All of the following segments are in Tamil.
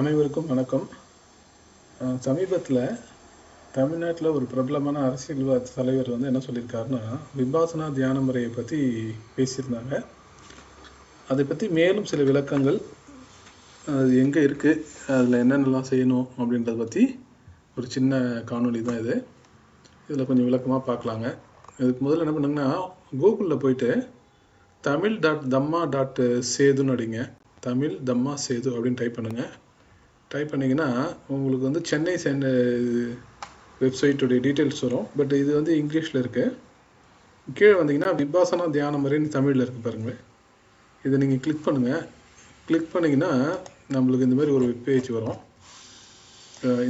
அனைவருக்கும் வணக்கம். சமீபத்தில் தமிழ்நாட்டில் ஒரு பிரபலமான அரசியல்வாத தலைவர் வந்து என்ன சொல்லியிருக்காருன்னா விபாசனா தியான முறையை பற்றி பேசியிருந்தாங்க. அதை பற்றி மேலும் சில விளக்கங்கள் அது எங்கே இருக்குது அதில் என்னென்னலாம் செய்யணும் அப்படின்றத பற்றி ஒரு சின்ன காணொளி தான் இது. இதில் கொஞ்சம் விளக்கமாக பார்க்கலாங்க. இதுக்கு முதல்ல என்ன பண்ணுங்கன்னா கூகுளில் போயிட்டு தமிழ் டாட் தம்மா டாட் சேதுன்னு அடிங்க. தமிழ் தம்மா சேது அப்படின்னு டைப் பண்ணுங்கள் டைப் பண்ணிங்கன்னா உங்களுக்கு வந்து சென்னை சென்னை வெப்சைட்டுடைய டீட்டெயில்ஸ் வரும். பட் இது வந்து இங்கிலீஷில் இருக்குது கீழே வந்தீங்கன்னா விபாசனா தியான முறைன்னு தமிழில் இருக்குது பாருங்கள் இதை நீங்கள் கிளிக் பண்ணுங்கள் கிளிக் பண்ணிங்கன்னா நம்மளுக்கு இந்த மாதிரி ஒரு வெப்பேஜ் வரும்.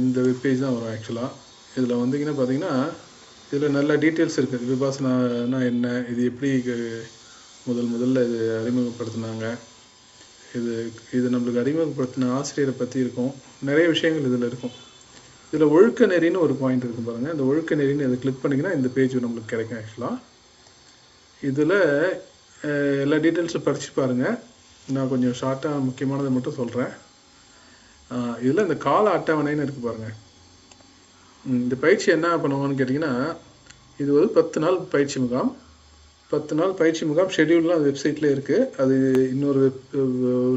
இந்த வெப்பேஜ் தான் வரும் ஆக்சுவலாக இதில் வந்தீங்கன்னா பார்த்தீங்கன்னா இதில் நல்ல டீட்டெயில்ஸ் இருக்குது விபாசனானா என்ன இது எப்படி முதல் முதல்ல இது அறிமுகப்படுத்தினாங்க. இது இது நம்மளுக்கு அறிமுகப்படுத்தின ஆசிரியரை பற்றி இருக்கும். நிறைய விஷயங்கள் இதில் இருக்கும். இதில் ஒழுக்க நெறின்னு ஒரு பாயிண்ட் இருக்கும் பாருங்கள் இந்த ஒழுக்க நெறின்னு இதை கிளிக் பண்ணிங்கன்னா இந்த பேஜ் நம்மளுக்கு கிடைக்கும் ஆக்சுவலாக இதில் எல்லா டீட்டெயில்ஸும் படித்து பாருங்கள் நான் கொஞ்சம் ஷார்ட்டாக முக்கியமானதை மட்டும் சொல்கிறேன் இதில் இந்த கால அட்டவணைன்னு இருக்குது பாருங்கள் இந்த பயிற்சி என்ன பண்ணுவாங்கன்னு கேட்டிங்கன்னா இது ஒரு பத்து நாள் பயிற்சி முகாம். பத்து நாள் பயிற்சி முகாம் ஷெட்யூல்லாம் அது வெப்சைட்லேயே இருக்குது அது இன்னொரு வெப்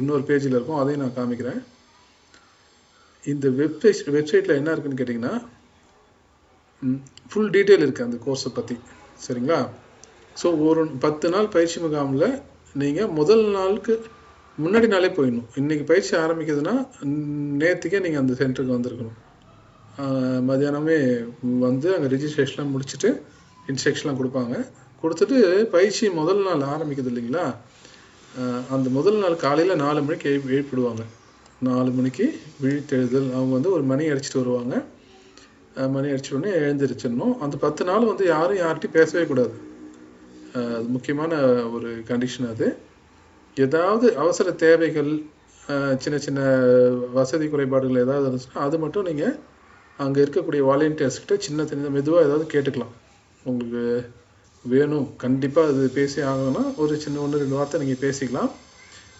இன்னொரு பேஜில் இருக்கும். அதையும் நான் காமிக்கிறேன். இந்த வெப்சைட் வெப்சைட்டில் என்ன இருக்குன்னு கேட்டிங்கன்னா ஃபுல் டீட்டெயில் இருக்குது அந்த கோர்ஸை பற்றி சரிங்களா? ஸோ ஒரு பத்து நாள் பயிற்சி முகாமில் நீங்கள் முதல் நாளுக்கு முன்னாடி நாளே போயிடணும். இன்றைக்கி பயிற்சி ஆரம்பிக்குதுன்னா நேற்றுக்கே நீங்கள் அந்த சென்டருக்கு வந்திருக்கணும். மதியானமே வந்து அங்கே ரிஜிஸ்ட்ரேஷன்லாம் முடிச்சுட்டு இன்ஸ்ட்ரக்ஷன்லாம் கொடுப்பாங்க. கொடுத்துட்டு பயிற்சி முதல் நாள் ஆரம்பிக்குது இல்லைங்களா? அந்த முதல் நாள் காலையில் நாலு மணிக்கு எழுப்பி எழுப்பிடுவாங்க. நாலு மணிக்கு விழித்தெழுதல். அவங்க வந்து ஒரு மணி அடிச்சிட்டு வருவாங்க. மணி அடிச்ச உடனே எழுந்திரிச்சிடணும். அந்த பத்து நாள் வந்து யாரும் யார்கிட்டையும் பேசவே கூடாது. அது முக்கியமான ஒரு கண்டிஷன் அது. ஏதாவது அவசர தேவைகள் சின்ன சின்ன வசதி குறைபாடுகள் ஏதாவது இருந்துச்சுன்னா அது மட்டும் நீங்கள் அங்கே இருக்கக்கூடிய வாலண்டியர்ஸ்கிட்ட சின்ன சின்ன மெதுவாக ஏதாவது கேட்டுக்கலாம். உங்களுக்கு வேணும். கண்டிப்பாக அது பேசி ஆகணும்னா ஒரு சின்ன ஒன்று ரெண்டு வார்த்தை நீங்கள் பேசிக்கலாம்.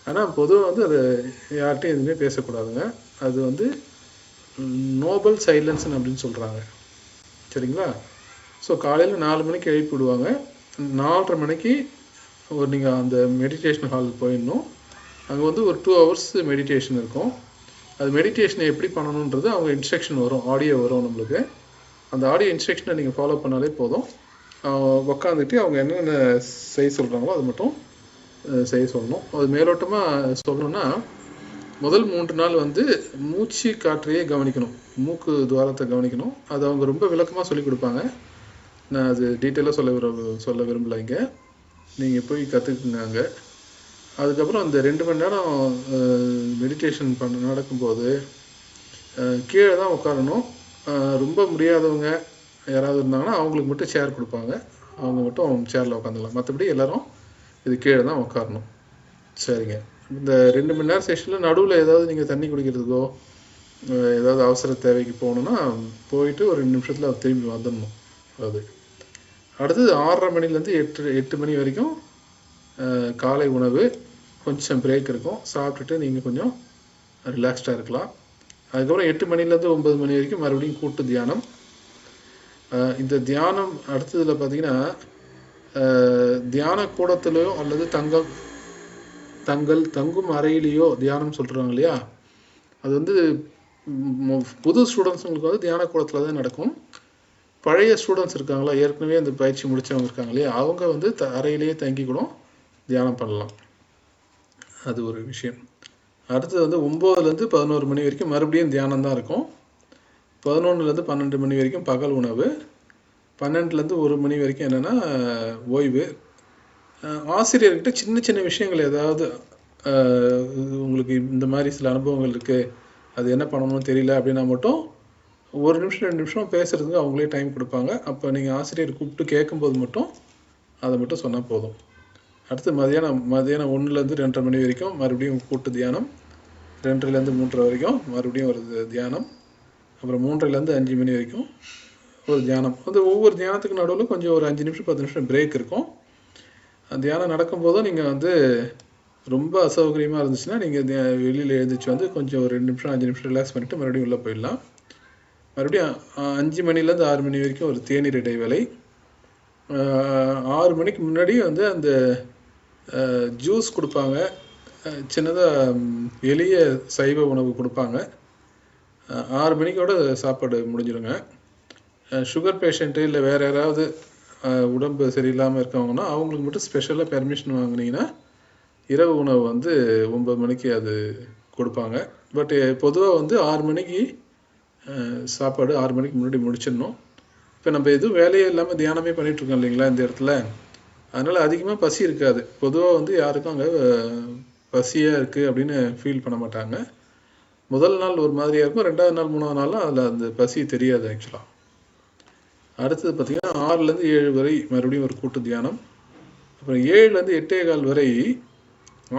ஆனால் பொதுவாக வந்து அது யார்கிட்டையும் எதுவுமே பேசக்கூடாதுங்க. அது வந்து நோபல் சைலன்ஸ்னு அப்படின்னு சொல்கிறாங்க சரிங்களா? ஸோ காலையில் நாலு மணிக்கு எழுப்பி விடுவாங்க. நாலரை மணிக்கு ஒரு நீங்கள் அந்த மெடிடேஷன் ஹாலுக்கு போயிடணும். அங்கே வந்து ஒரு டூ ஹவர்ஸ் மெடிடேஷன் இருக்கும். அது மெடிடேஷனை எப்படி பண்ணணுன்றது அவங்க இன்ஸ்ட்ரக்ஷன் வரும். ஆடியோ வரும் நம்மளுக்கு. அந்த ஆடியோ இன்ஸ்ட்ரக்ஷனை நீங்கள் ஃபாலோ பண்ணாலே போதும். உக்காந்துட்டு அவங்க என்னென்ன செய்ய சொல்கிறாங்களோ அது மட்டும் செய்ய சொல்லணும். அது மேலோட்டமாக சொல்லணும்னா முதல் மூன்று நாள் வந்து மூச்சு காற்றையே கவனிக்கணும். மூக்கு துவாரத்தை கவனிக்கணும். அது அவங்க ரொம்ப விளக்கமாக சொல்லி கொடுப்பாங்க. நான் அது டீட்டெயிலாக சொல்ல விரும்ப சொல்ல விரும்பல இங்கே. நீங்கள் போய் கற்றுக்குங்க அங்கே. அதுக்கப்புறம் அந்த ரெண்டு மணி நேரம் மெடிடேஷன் பண்ண நடக்கும்போது கீழே தான் உட்காரணும் ரொம்ப முடியாதவங்க யாராவது இருந்தாங்கன்னா அவங்களுக்கு மட்டும் சேர் கொடுப்பாங்க. அவங்க மட்டும் சேரில் உட்காந்துக்கலாம் மற்றபடி எல்லாரும் இது கீழே தான் உட்காரணும். சரிங்க. இந்த ரெண்டு மணி நேரம் செஷனில் நடுவில் ஏதாவது நீங்கள் தண்ணி குடிக்கிறதுக்கோ ஏதாவது அவசர தேவைக்கு போகணுன்னா போயிட்டு ஒரு ரெண்டு நிமிஷத்தில் திரும்பி வந்துடணும். அது. அடுத்தது ஆறரை மணிலேருந்து எட்டு எட்டு மணி வரைக்கும் காலை உணவு கொஞ்சம் பிரேக் இருக்கும். சாப்பிட்டுட்டு நீங்கள் கொஞ்சம் ரிலாக்ஸ்டாக இருக்கலாம். அதுக்கப்புறம் எட்டு மணிலேருந்து ஒன்பது மணி வரைக்கும் மறுபடியும் கூட்டு தியானம். இந்த தியானம் அடுத்ததில் பார்த்தீங்கன்னா தியான கூடத்திலையோ அல்லது தங்கம் தங்கள் தங்கும் அறையிலேயோ தியானம் சொல்கிறாங்க இல்லையா? அது வந்து புது ஸ்டூடெண்ட்ஸுங்களுக்கு வந்து தியான கூடத்தில் தான் நடக்கும். பழைய ஸ்டூடெண்ட்ஸ் இருக்காங்களா? ஏற்கனவே இந்த பயிற்சி முடித்தவங்க இருக்காங்க இல்லையா? அவங்க வந்து த அறையிலேயே தங்கி கூட தியானம் பண்ணலாம். அது ஒரு விஷயம். அடுத்தது வந்து ஒம்போதுலேருந்து பதினோரு மணி வரைக்கும் மறுபடியும் தியானம் தான் இருக்கும். பதினொன்றுலேருந்து பன்னெண்டு மணி வரைக்கும் பகல் உணவு. பன்னெண்டுலேருந்து ஒரு மணி வரைக்கும் என்னென்னா ஓய்வு. ஆசிரியர்கிட்ட சின்ன சின்ன விஷயங்கள் ஏதாவது உங்களுக்கு இந்த மாதிரி சில அனுபவங்கள் இருக்குது அது என்ன பண்ணணும்னு தெரியல அப்படின்னா மட்டும் ஒரு நிமிஷம் ரெண்டு நிமிஷம் பேசுகிறதுக்கு அவங்களே டைம் கொடுப்பாங்க. அப்போ நீங்கள் ஆசிரியர் கூப்பிட்டு கேட்கும்போது மட்டும் அதை மட்டும் சொன்னால் போதும். அடுத்து மதியானம் மதியானம் ஒன்றுலேருந்து ரெண்டரை மணி வரைக்கும் மறுபடியும் கூட்டு தியானம். ரெண்டரைலேருந்து மூன்றரை வரைக்கும் மறுபடியும் ஒரு தியானம். அப்புறம் மூன்றரைலேருந்து அஞ்சு மணி வரைக்கும் ஒரு தியானம். வந்து ஒவ்வொரு தியானத்துக்கு நடுவில் கொஞ்சம் ஒரு அஞ்சு நிமிஷம் பத்து நிமிஷம் பிரேக் இருக்கும். தியானம் நடக்கும்போது நீங்கள் வந்து ரொம்ப அசௌகரியமாக இருந்துச்சுன்னா நீங்கள் வெளியில் எழுந்திரிச்சு வந்து கொஞ்சம் ஒரு ரெண்டு நிமிஷம் அஞ்சு நிமிஷம் ரிலாக்ஸ் பண்ணிவிட்டு மறுபடியும் உள்ளே போயிடலாம். மறுபடியும் அஞ்சு மணிலேருந்து ஆறு மணி வரைக்கும் ஒரு தேநீர் இடைவேளை. ஆறு மணிக்கு முன்னாடி வந்து அந்த ஜூஸ் கொடுப்பாங்க. சின்னதாக எளிய சைவ உணவு கொடுப்பாங்க. ஆறு மணிக்கோட சாப்பாடு முடிஞ்சிடுங்க சுகர் பேஷண்ட்டு இல்லை வேறு யாராவது உடம்பு சரியில்லாமல் இருக்கவங்கன்னா அவங்களுக்கு மட்டும் ஸ்பெஷலாக பெர்மிஷன் வாங்குனீங்கன்னா இரவு உணவு வந்து ஒம்பது மணிக்கு அது கொடுப்பாங்க. பட் பொதுவாக வந்து ஆறு மணிக்கு சாப்பாடு ஆறு மணிக்கு முன்னாடி முடிச்சிடணும். இப்போ நம்ம எதுவும் வேலையே இல்லாமல் தியானமே பண்ணிகிட்ருக்கோம் இல்லைங்களா இந்த இடத்துல? அதனால் அதிகமாக பசி இருக்காது. பொதுவாக வந்து யாருக்கும் அங்கே பசியாக இருக்குது அப்படின்னு ஃபீல் பண்ண மாட்டாங்க. முதல் நாள் ஒரு மாதிரியாக இருக்கும் ரெண்டாவது நாள் மூணாவது நாள்லாம் அதில் அந்த பசி தெரியாது ஆக்சுவலாக அடுத்தது பார்த்தீங்கன்னா ஆறுலேருந்து ஏழு வரை மறுபடியும் ஒரு கூட்டு தியானம். அப்புறம் ஏழுலேருந்து எட்டே கால் வரை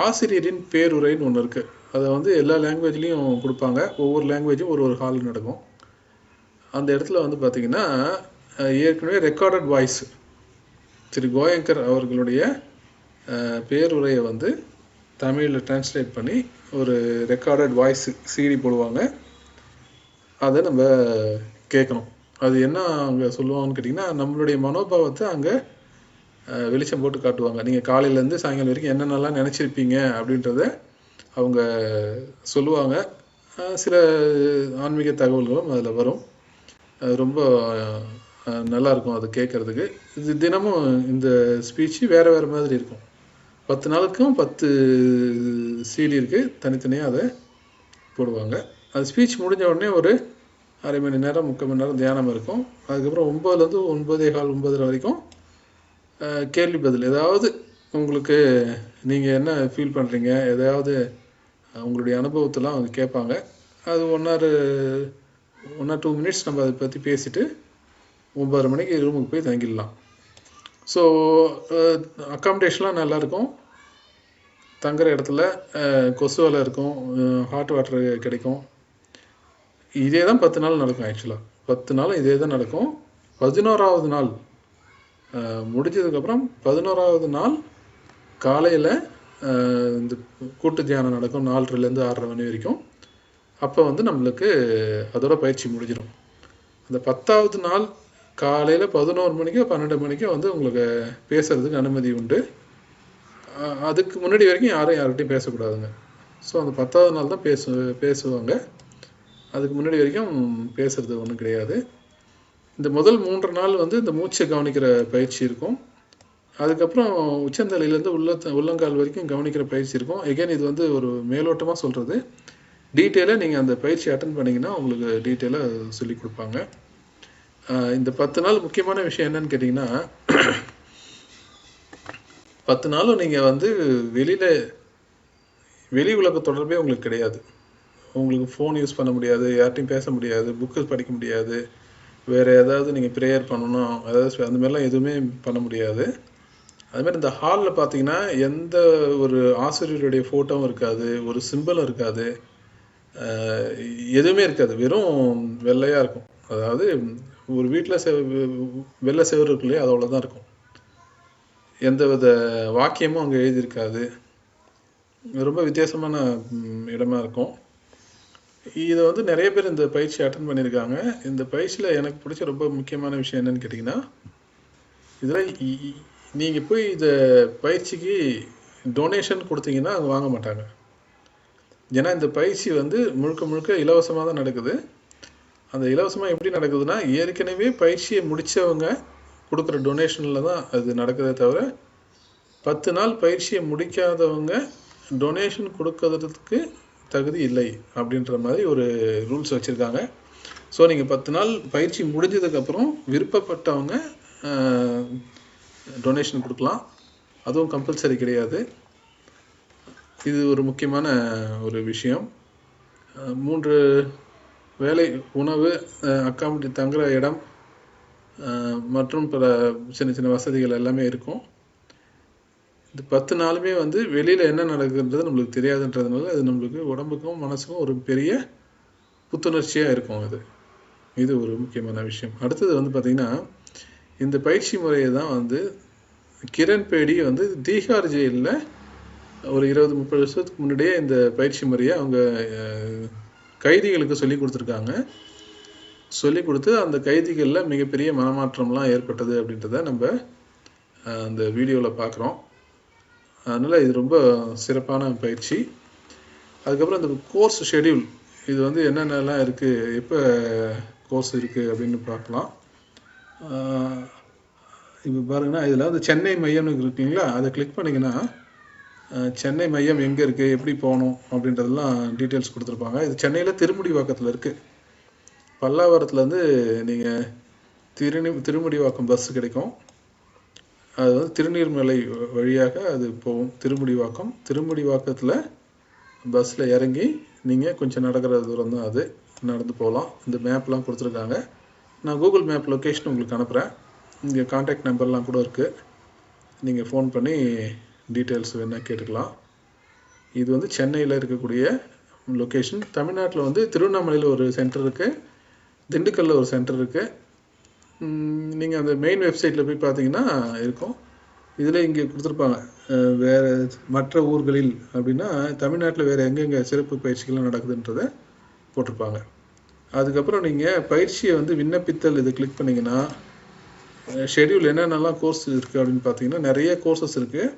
ஆசிரியரின் பேருரைன்னு ஒன்று இருக்குது அதை வந்து எல்லா லாங்குவேஜ்லேயும் கொடுப்பாங்க. ஒவ்வொரு லாங்குவேஜும் ஒரு ஒரு ஹால் நடக்கும். அந்த இடத்துல வந்து பார்த்திங்கன்னா ஏற்கனவே ரெக்கார்டட் வாய்ஸ் திரு கோயங்கர் அவர்களுடைய பேருரையை வந்து தமிழில் டிரான்ஸ்லேட் பண்ணி ஒரு ரெக்கார்டட் வாய்ஸ் சீடி போடுவாங்க. அதை நம்ம கேட்கணும். அது என்ன அங்கே சொல்லுவாங்கன்னு கேட்டிங்கன்னா நம்மளுடைய மனோபாவத்தை அங்கே வெளிச்சம் போட்டு காட்டுவாங்க. நீங்கள் காலையிலேருந்து சாயங்காலம் வரைக்கும் என்னென்னலாம் நினச்சிருப்பீங்க அப்படின்றத அவங்க சொல்லுவாங்க. சில ஆன்மீக தகவல்களும் அதில் வரும். அது ரொம்ப நல்லா இருக்கும் அது கேட்குறதுக்கு. இது தினமும் இந்த ஸ்பீச்சு வேறு வேறு மாதிரி இருக்கும். பத்து நாளுக்கும் பத்து சீடி இருக்குது தனித்தனியாக அதை போடுவாங்க. அது ஸ்பீச் முடிஞ்ச உடனே ஒரு அரை மணி நேரம் முக்கால் மணி நேரம் தியானம் இருக்கும். அதுக்கப்புறம் ஒம்பதுலேருந்து ஒன்பதே கால் ஒன்பதரை வரைக்கும் கேள்வி பதில். ஏதாவது உங்களுக்கு நீங்கள் என்ன ஃபீல் பண்ணுறீங்க எதாவது உங்களுடைய அனுபவத்தெல்லாம் அவங்க கேட்பாங்க. அது one or one or two minutes நம்ம அதை பற்றி பேசிவிட்டு ஒம்பதரை மணிக்கு ரூமுக்கு போய் தங்கிடலாம். ஸோ அக்காமடேஷன்லாம் uh, நல்லாயிருக்கும். தங்குற இடத்துல uh, கொசுவலை கொசு இருக்கும் uh, ஹாட் வாட்டர் கிடைக்கும். இதே தான் பத்து நாள் நடக்கும் ஆக்சுவலாக பத்து நாள் இதே தான் நடக்கும். பதினோராவது நாள் முடிஞ்சதுக்கப்புறம் பதினோராவது நாள் காலையில் இந்த கூட்டு தியானம் நடக்கும் நாலரைலேருந்து ஆறரை மணி வரைக்கும். அப்போ வந்து நம்மளுக்கு அதோட பயிற்சி முடிஞ்சிடும். அந்த பத்தாவது நாள் காலையில் பதினோரு மணிக்கோ பன்னெண்டு மணிக்கோ வந்து உங்களுக்கு பேசுறதுக்கு அனுமதி உண்டு. அதுக்கு முன்னாடி வரைக்கும் யாரும் யார்கிட்டையும் பேசக்கூடாதுங்க. ஸோ அந்த பத்தாவது நாள் தான் பேசு பேசுவாங்க. அதுக்கு முன்னாடி வரைக்கும் பேசுறது ஒன்றும் கிடையாது. இந்த முதல் மூன்று நாள் வந்து இந்த மூச்சை கவனிக்கிற பயிற்சி இருக்கும். அதுக்கப்புறம் உச்சந்தலையிலேருந்து உள்ள உள்ளங்கால் வரைக்கும் கவனிக்கிற பயிற்சி இருக்கும். எகைன் இது வந்து ஒரு மேலோட்டமாக சொல்கிறது டீட்டெயிலாக நீங்கள் அந்த பயிற்சி அட்டன் பண்ணிங்கன்னா உங்களுக்கு டீட்டெயிலாக சொல்லி கொடுப்பாங்க. இந்த பத்து நாள் முக்கியமான விஷயம் என்னன்னு கேட்டிங்கன்னா பத்து நாளும் நீங்கள் வந்து வெளியில் வெளி உலக தொடர்பே உங்களுக்கு கிடையாது. உங்களுக்கு ஃபோன் யூஸ் பண்ண முடியாது யார்ட்டையும் பேச முடியாது புக்கு படிக்க முடியாது வேறு ஏதாவது நீங்கள் ப்ரேயர் பண்ணணும் அதாவது அந்த மாதிரிலாம் எதுவுமே பண்ண முடியாது. அதுமாதிரி இந்த ஹாலில் பார்த்தீங்கன்னா எந்த ஒரு ஆசிரியருடைய ஃபோட்டோவும் இருக்காது ஒரு சிம்பிளும் இருக்காது. எதுவுமே இருக்காது. வெறும் வெள்ளையாக இருக்கும். அதாவது ஒரு வீட்டில் செ வெள்ளை செவரு இருக்கு இல்லையா அதோட தான் இருக்கும். எந்த வித வாக்கியமும் அங்கே எழுதியிருக்காது. ரொம்ப வித்தியாசமான இடமா இருக்கும். இதை வந்து நிறைய பேர் இந்த பயிற்சி அட்டன் பண்ணியிருக்காங்க. இந்த பயிற்சியில் எனக்கு பிடிச்ச ரொம்ப முக்கியமான விஷயம் என்னன்னு கேட்டிங்கன்னா இதில் நீங்கள் போய் இந்த பயிற்சிக்கு டொனேஷன் கொடுத்தீங்கன்னா அவங்க வாங்க மாட்டாங்க. ஏன்னா இந்த பயிற்சி வந்து முழுக்க முழுக்க இலவசமாக தான் நடக்குது. அந்த இலவசமாக எப்படி நடக்குதுன்னா ஏற்கனவே பயிற்சியை முடித்தவங்க கொடுக்குற டொனேஷனில் தான் அது நடக்குதே தவிர பத்து நாள் பயிற்சியை முடிக்காதவங்க டொனேஷன் கொடுக்கறதுக்கு தகுதி இல்லை அப்படின்ற மாதிரி ஒரு ரூல்ஸ் வச்சுருக்காங்க. ஸோ நீங்கள் பத்து நாள் பயிற்சி முடிஞ்சதுக்கப்புறம் விருப்பப்பட்டவங்க டொனேஷன் கொடுக்கலாம். அதுவும் கம்பல்சரி கிடையாது. இது ஒரு முக்கியமான ஒரு விஷயம். மூன்று வேலை உணவு அக்காமடி தங்குற இடம் மற்றும் பல சின்ன சின்ன வசதிகள் எல்லாமே இருக்கும். இந்த பத்து நாளுமே வந்து வெளியில் என்ன நடக்குதுன்றது நம்மளுக்கு தெரியாதுன்றதுனால அது நம்மளுக்கு உடம்புக்கும் மனசுக்கும் ஒரு பெரிய புத்துணர்ச்சியாக இருக்கும் அது. இது ஒரு முக்கியமான விஷயம். அடுத்தது வந்து பார்த்திங்கன்னா இந்த பயிற்சி முறையை தான் வந்து கிரண் பேடி வந்து தீகார் ஜெயிலில் ஒரு இருபது முப்பது வருஷத்துக்கு முன்னாடியே இந்த பயிற்சி முறையை அவங்க கைதிகளுக்கு சொல்லி கொடுத்துருக்காங்க. சொல்லி கொடுத்து அந்த கைதிகளில் மிகப்பெரிய மனமாற்றம்லாம் ஏற்பட்டது அப்படின்றத நம்ம அந்த வீடியோவில் பார்க்குறோம் அதனால் இது ரொம்ப சிறப்பான பயிற்சி. அதுக்கப்புறம் இந்த கோர்ஸ் ஷெட்யூல் இது வந்து என்னென்னலாம் இருக்குது எப்போ கோர்ஸ் இருக்குது அப்படின்னு பார்க்கலாம். இப்போ பாருங்கன்னா இதில் வந்து சென்னை மையம்னு இருக்குங்களா அதை கிளிக் பண்ணிங்கன்னா சென்னை மையம் எங்கே இருக்குது எப்படி போகணும்? அப்படின்றதெல்லாம் டீட்டெயில்ஸ் கொடுத்துருப்பாங்க. இது சென்னையில் திருமுடிவாக்கத்தில் இருக்குது பல்லாவரத்துலேருந்து நீங்கள் திருநி திருமுடிவாக்கம் பஸ் கிடைக்கும். அது வந்து திருநீர்மலை வழியாக அது போகும். திருமுடிவாக்கம் திருமுடிவாக்கத்தில் பஸ்ஸில் இறங்கி நீங்கள் கொஞ்சம் நடக்கிற தூரம் தான் அது. நடந்து போகலாம். இந்த மேப்லாம் கொடுத்துருக்காங்க. நான் கூகுள் மேப் லொக்கேஷன் உங்களுக்கு அனுப்புகிறேன் இங்கே காண்டாக்ட் நம்பர்லாம் கூட இருக்குது நீங்கள் ஃபோன் பண்ணி டீட்டெயில்ஸ் வேணால் கேட்டுக்கலாம். இது வந்து சென்னையில் இருக்கக்கூடிய லொக்கேஷன் தமிழ்நாட்டில் வந்து திருவண்ணாமலையில் ஒரு சென்டர் இருக்குது திண்டுக்கல்லில் ஒரு சென்டர் இருக்குது நீங்கள் அந்த மெயின் வெப்சைட்டில் போய் பார்த்தீங்கன்னா இருக்கும். இதில் இங்கே கொடுத்துருப்பாங்க. வேறு மற்ற ஊர்களில் அப்படின்னா தமிழ்நாட்டில் வேறு எங்கெங்கே சிறப்பு பயிற்சிகள்லாம் நடக்குதுன்றதை போட்டிருப்பாங்க. அதுக்கப்புறம் நீங்கள் பயிற்சியை வந்து விண்ணப்பித்தல் இது கிளிக் பண்ணிங்கன்னா ஷெட்யூல் என்னென்னலாம் கோர்ஸ் இருக்குது அப்படின்னு பார்த்தீங்கன்னா நிறைய கோர்சஸ் இருக்குது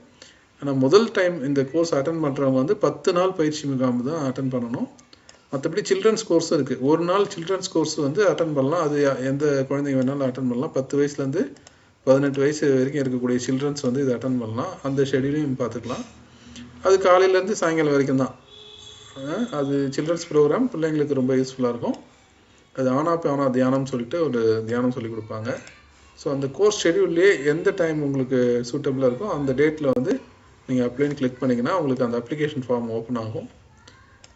ஆனால் முதல் டைம் இந்த கோர்ஸ் அட்டன் பண்ணுறவங்க வந்து பத்து நாள் பயிற்சி முகாம் தான் அட்டன் பண்ணணும். மற்றபடி சில்ட்ரன்ஸ் கோர்ஸும் இருக்குது ஒரு நாள் சில்ட்ரன்ஸ் கோர்ஸ் வந்து அட்டன் பண்ணலாம். அது எந்த குழந்தைங்க வேணாலும் அட்டன் பண்ணலாம். பத்து வயசுலேருந்து பதினெட்டு வயசு வரைக்கும் இருக்கக்கூடிய சில்ட்ரன்ஸ் வந்து இதை அட்டன் பண்ணலாம். அந்த ஷெடியூலையும் பார்த்துக்கலாம். அது காலையிலேருந்து சாயங்காலம் வரைக்கும் தான். அது சில்ட்ரன்ஸ் ப்ரோக்ராம் பிள்ளைங்களுக்கு ரொம்ப யூஸ்ஃபுல்லாக இருக்கும். அது ஆனா ஆனா தியானம் சொல்லிட்டு ஒரு தியானம் சொல்லி கொடுப்பாங்க. ஸோ அந்த கோர்ஸ் ஷெடியூல்லே எந்த டைம் உங்களுக்கு சூட்டபிளாக இருக்கோ அந்த டேட்டில் வந்து நீங்கள் அப்ளைன்னு கிளிக் பண்ணிங்கன்னா உங்களுக்கு அந்த அப்ளிகேஷன் ஃபார்ம் ஓப்பன் ஆகும்.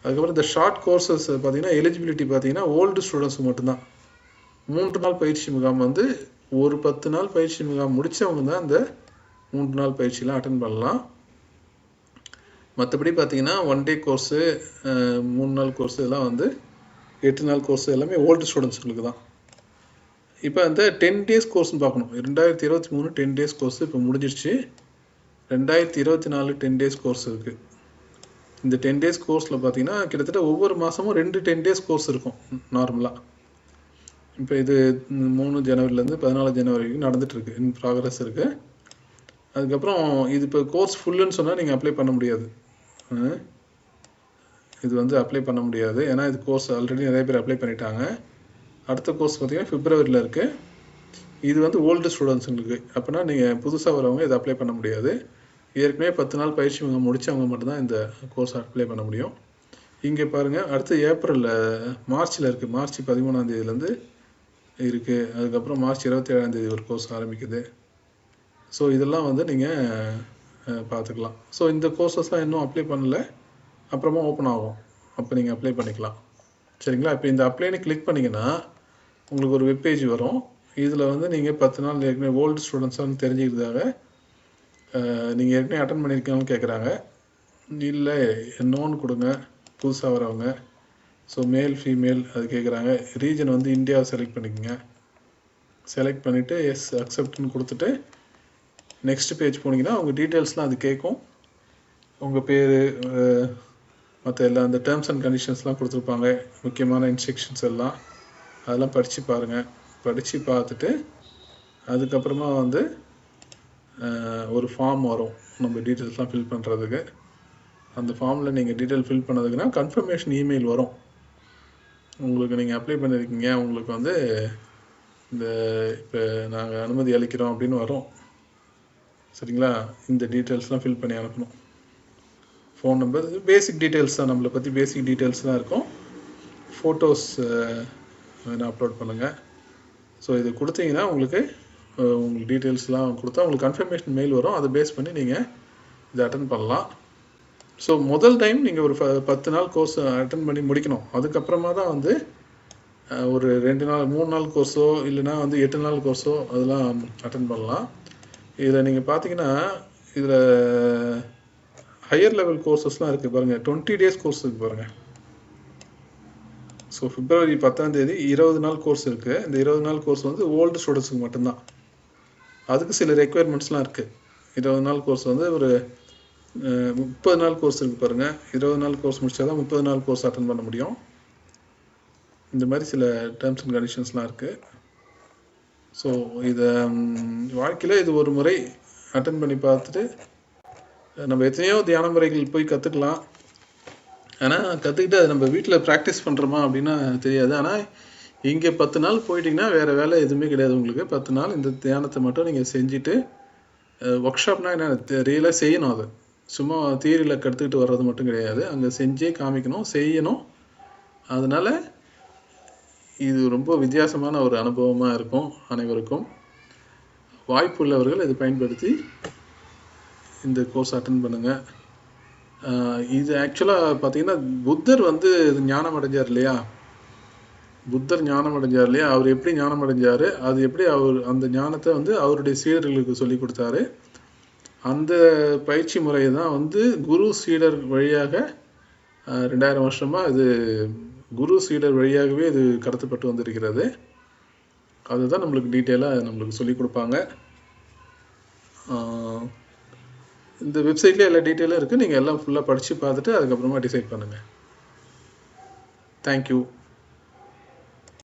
அதுக்கப்புறம் இந்த ஷார்ட் கோர்சஸ் பார்த்தீங்கன்னா எலிஜிபிலிட்டி பார்த்தீங்கன்னா ஓல்டு ஸ்டூடெண்ட்ஸ் மட்டும்தான். மூன்று நாள் பயிற்சி முகாம் வந்து ஒரு பத்து நாள் பயிற்சி முகாம் முடித்தவங்க தான் அந்த மூன்று நாள் பயிற்சியெலாம் அட்டன் பண்ணலாம். மற்றபடி பார்த்தீங்கன்னா ஒன் டே கோர்ஸு மூணு நாள் கோர்ஸ் இதெல்லாம் வந்து எட்டு நாள் கோர்ஸ் எல்லாமே ஓல்டு ஸ்டூடெண்ட்ஸுங்களுக்கு தான். இப்போ அந்த டென் டேஸ் கோர்ஸ்னு பார்க்கணும். ரெண்டாயிரத்தி இருபத்தி மூணு டென் டேஸ் கோர்ஸ் இப்போ முடிஞ்சிருச்சு. ரெண்டாயிரத்தி இருபத்தி நாலு டென் டேஸ் கோர்ஸ் இருக்குது இந்த டென் டேஸ் கோர்ஸில் பார்த்தீங்கன்னா கிட்டத்தட்ட ஒவ்வொரு மாதமும் ரெண்டு டென் டேஸ் கோர்ஸ் இருக்கும் நார்மலாக இப்போ இது மூணு ஜனவரிலேருந்து பதினாலு ஜனவரி வரைக்கும் நடந்துட்டுருக்கு இன் ப்ராக்ரஸ் இருக்கு. அதுக்கப்புறம் இது இப்போ கோர்ஸ் ஃபுல்லுன்னு சொன்னால் நீங்கள் அப்ளை பண்ண முடியாது. இது வந்து அப்ளை பண்ண முடியாது. ஏன்னா இது கோர்ஸ் ஆல்ரெடி நிறைய பேர் அப்ளை பண்ணிட்டாங்க. அடுத்த கோர்ஸ் பார்த்தீங்கன்னா ஃபிப்ரவரியில் இருக்குது இது வந்து ஓல்டு ஸ்டூடெண்ட்ஸுங்களுக்கு அப்படின்னா நீங்கள் புதுசாக வரவங்க இதை அப்ளை பண்ண முடியாது. ஏற்கனவே பத்து நாள் பயிற்சி இவங்க முடித்தவங்க மட்டும்தான் இந்த கோர்ஸ் அப்ளை பண்ண முடியும். இங்கே பாருங்கள் அடுத்து ஏப்ரலில் மார்ச்சில் இருக்குது மார்ச் பதிமூணாந்தேதியிலேருந்து இருக்குது அதுக்கப்புறம் மார்ச் இருபத்தி ஏழாந்தேதி ஒரு கோர்ஸ் ஆரம்பிக்குது. ஸோ இதெல்லாம் வந்து நீங்கள் பார்த்துக்கலாம். ஸோ இந்த கோர்சஸ்லாம் இன்னும் அப்ளை பண்ணல. அப்புறமா ஓப்பன் ஆகும். அப்போ நீங்கள் அப்ளை பண்ணிக்கலாம். சரிங்களா? இப்போ இந்த அப்ளைன்னு கிளிக் பண்ணிங்கன்னா உங்களுக்கு ஒரு வெப்பேஜ் வரும். இதில் வந்து நீங்கள் பத்து நாள் ஏற்கனவே ஓல்டு ஸ்டூடண்ட்ஸ் வந்து தெரிஞ்சுக்கிறதாக நீங்கள் ஏற்கனவே அட்டன் பண்ணியிருக்கீங்கன்னு கேட்குறாங்க இல்லை நோன் கொடுங்க. புதுசாக வரவங்க. ஸோ மேல் ஃபீமேல் அது கேட்குறாங்க ரீஜன் வந்து இந்தியாவை செலக்ட் பண்ணிக்கோங்க. செலக்ட் பண்ணிவிட்டு எஸ் அக்செப்ட்னு கொடுத்துட்டு நெக்ஸ்ட் பேஜ் போனீங்கன்னா உங்கள் டீட்டெயில்ஸ்லாம் அது கேட்கும் உங்கள் பேர் மற்ற எல்லா அந்த டேர்ம்ஸ் அண்ட் கண்டிஷன்ஸ்லாம் கொடுத்துருப்பாங்க. முக்கியமான இன்ஸ்ட்ரக்ஷன்ஸ் எல்லாம். அதெல்லாம் படித்து பாருங்கள் படித்து பார்த்துட்டு அதுக்கப்புறமா வந்து ஒரு ஃபார்ம் வரும். நம்ம டீட்டெயில்ஸ்லாம் ஃபில் பண்ணுறதுக்கு அந்த ஃபார்மில் நீங்கள் டீட்டெயில் ஃபில் பண்ணதுக்குன்னா கன்ஃபர்மேஷன் இமெயில் வரும். உங்களுக்கு நீங்கள் அப்ளை பண்ணியிருக்கீங்க உங்களுக்கு வந்து இந்த இப்போ நாங்கள் அனுமதி அளிக்கிறோம் அப்படின்னு வரும். சரிங்களா? இந்த டீட்டெயில்ஸ்லாம் ஃபில் பண்ணி அனுப்பணும். ஃபோன் நம்பர் பேசிக் டீட்டெயில்ஸ் தான். நம்மளை பற்றி பேசிக் டீட்டெயில்ஸ் தான் இருக்கும். ஃபோட்டோஸ் வேணால் அப்லோட் பண்ணுங்கள் ஸோ இது கொடுத்தீங்கன்னா உங்களுக்கு உங்களுக்கு டீட்டெயில்ஸ்லாம் கொடுத்தா உங்களுக்கு கன்ஃபர்மேஷன் மெயில் வரும். அதை பேஸ் பண்ணி நீங்கள் இதை அட்டன் பண்ணலாம். ஸோ முதல் டைம் நீங்கள் ஒரு பத்து நாள் கோர்ஸ் அட்டன் பண்ணி முடிக்கணும். அதுக்கப்புறமா தான் வந்து ஒரு ரெண்டு நாள் மூணு நாள் கோர்ஸோ இல்லைன்னா வந்து எட்டு நாள் கோர்ஸோ அதெல்லாம் அட்டன் பண்ணலாம். இதில் நீங்கள் பார்த்தீங்கன்னா இதில் ஹையர் லெவல் கோர்சஸ்லாம் இருக்குது பாருங்கள் டுவெண்ட்டி டேஸ் கோர்ஸ் இருக்குது பாருங்கள் ஸோ பிப்ரவரி பத்தாம் தேதி இருபது நாள் கோர்ஸ் இருக்குது இந்த இருபது நாள் கோர்ஸ் வந்து ஓல்டு ஸ்டூடெண்ட்ஸுக்கு மட்டும்தான். அதுக்கு சில ரெக்குயர்மெண்ட்ஸ்லாம் இருக்குது இருபது நாள் கோர்ஸ் வந்து ஒரு முப்பது நாள் கோர்ஸ் இருக்கு பாருங்க. இருபது நாள் கோர்ஸ் முடிச்சா தான் முப்பது நாள் கோர்ஸ் அட்டன் பண்ண முடியும். இந்த மாதிரி சில டேர்ம்ஸ் அண்ட் கண்டிஷன்ஸ்லாம் இருக்குது ஸோ இதை வாழ்க்கையில் இது ஒரு முறை அட்டன் பண்ணி பார்த்துட்டு நம்ம எத்தனையோ தியான முறைகள் போய் கற்றுக்கலாம் ஆனால் கற்றுக்கிட்டு அதை நம்ம வீட்டில் ப்ராக்டிஸ் பண்ணுறோமா அப்படின்னா தெரியாது. ஆனால் இங்கே பத்து நாள் போயிட்டீங்கன்னா வேறு வேலை எதுவுமே கிடையாது உங்களுக்கு. பத்து நாள் இந்த தியானத்தை மட்டும் நீங்கள் செஞ்சுட்டு ஒர்க் ஷாப்னால் என்ன? ரியலாக செய்யணும் அது. சும்மா தியரியில் கற்றுக்கிட்டு வர்றது மட்டும் கிடையாது. அங்கே செஞ்சே காமிக்கணும் செய்யணும். அதனால் இது ரொம்ப வித்தியாசமான ஒரு அனுபவமாக இருக்கும் அனைவருக்கும். வாய்ப்புள்ளவர்கள் இதை பயன்படுத்தி இந்த கோர்ஸ் அட்டன் பண்ணுங்கள் இது ஆக்சுவலாக பார்த்தீங்கன்னா புத்தர் வந்து ஞானம் அடைஞ்சார் இல்லையா? புத்தர் ஞானம் அடைஞ்சார் இல்லையா? அவர் எப்படி ஞானம் அடைஞ்சார்? அது எப்படி அவர் அந்த ஞானத்தை வந்து அவருடைய சீடர்களுக்கு சொல்லி கொடுத்தாரு? அந்த பயிற்சி முறையை தான் வந்து குரு சீடர் வழியாக ரெண்டாயிரம் வருஷமாக இது குரு சீடர் வழியாகவே இது கடத்தப்பட்டு வந்திருக்கிறது. அதுதான் நம்மளுக்கு டீட்டெயிலாக நம்மளுக்கு சொல்லி கொடுப்பாங்க. ஆஹ், இந்த வெப்சைட்லேயே எல்லா டீட்டெயிலும் இருக்குது நீங்கள் எல்லாம் ஃபுல்லாக படித்து பார்த்துட்டு அதுக்கப்புறமா டிசைட் பண்ணுங்கள் தேங்க்யூ